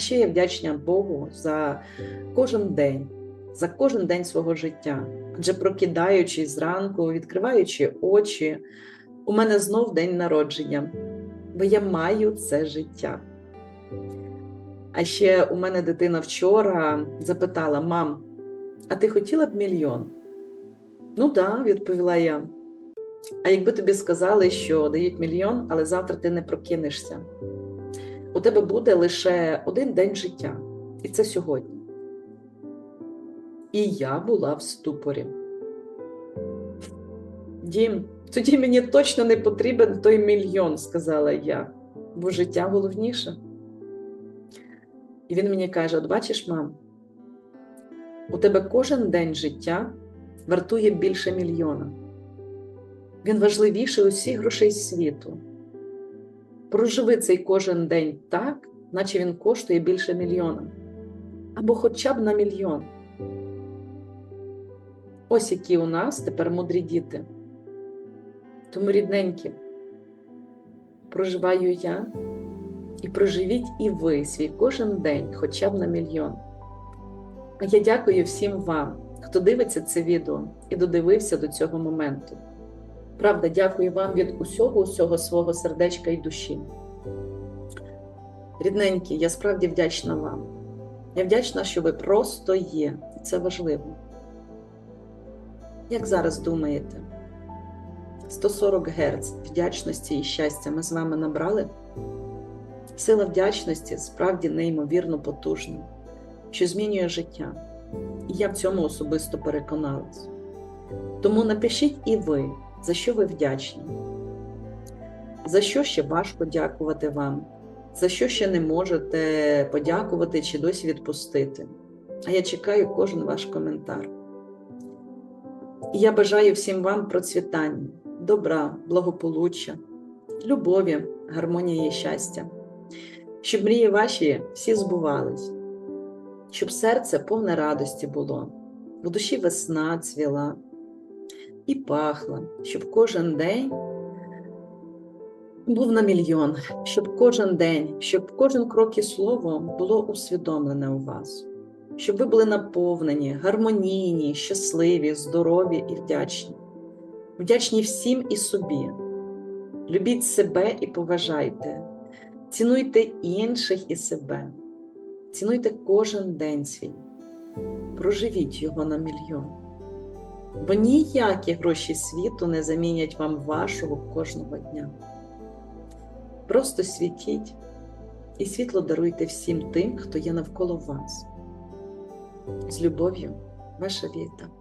ще я вдячна Богу за кожен день, за кожен день свого життя. Адже прокидаючись зранку, відкриваючи очі, у мене знов день народження, бо я маю це життя. А ще у мене дитина вчора запитала: мам, а ти хотіла б мільйон? Ну так, да, відповіла я. А якби тобі сказали, що дають мільйон, але завтра ти не прокинешся, у тебе буде лише один день життя, і це сьогодні. І я була в ступорі. Дім, тоді мені точно не потрібен той мільйон, сказала я, бо життя головніше. І він мені каже: От бачиш, мам, у тебе кожен день життя вартує більше мільйона. Він важливіший усіх грошей світу. Проживи цей кожен день так, наче він коштує більше мільйона. Або хоча б на мільйон. Ось які у нас тепер мудрі діти. Тому рідненькі, проживаю я і проживіть і ви свій кожен день хоча б на мільйон. А я дякую всім вам, хто дивиться це відео і додивився до цього моменту. Правда, дякую вам від усього, усього свого сердечка і душі. Рідненькі, я справді вдячна вам. Я вдячна, що ви просто є, і це важливо. Як зараз думаєте, 140 Гц вдячності і щастя ми з вами набрали? Сила вдячності справді неймовірно потужна, що змінює життя. І я в цьому особисто переконалась. Тому напишіть і ви, за що ви вдячні, за що ще важко дякувати вам, за що ще не можете подякувати чи досі відпустити. А я чекаю кожен ваш коментар. І я бажаю всім вам процвітання, добра, благополуччя, любові, гармонії і щастя, щоб мрії ваші всі збувались, щоб серце повне радості було, в душі весна цвіла і пахла, щоб кожен день був на мільйон, щоб кожен день, щоб кожен крок і слово було усвідомлене у вас, щоб ви були наповнені, гармонійні, щасливі, здорові і вдячні. Вдячні всім і собі. Любіть себе і поважайте, цінуйте інших і себе, цінуйте кожен день свій, проживіть його на мільйон. Бо ніякі гроші світу не замінять вам вашого кожного дня. Просто світіть і світло даруйте всім тим, хто є навколо вас. З любов'ю, ваша Віта.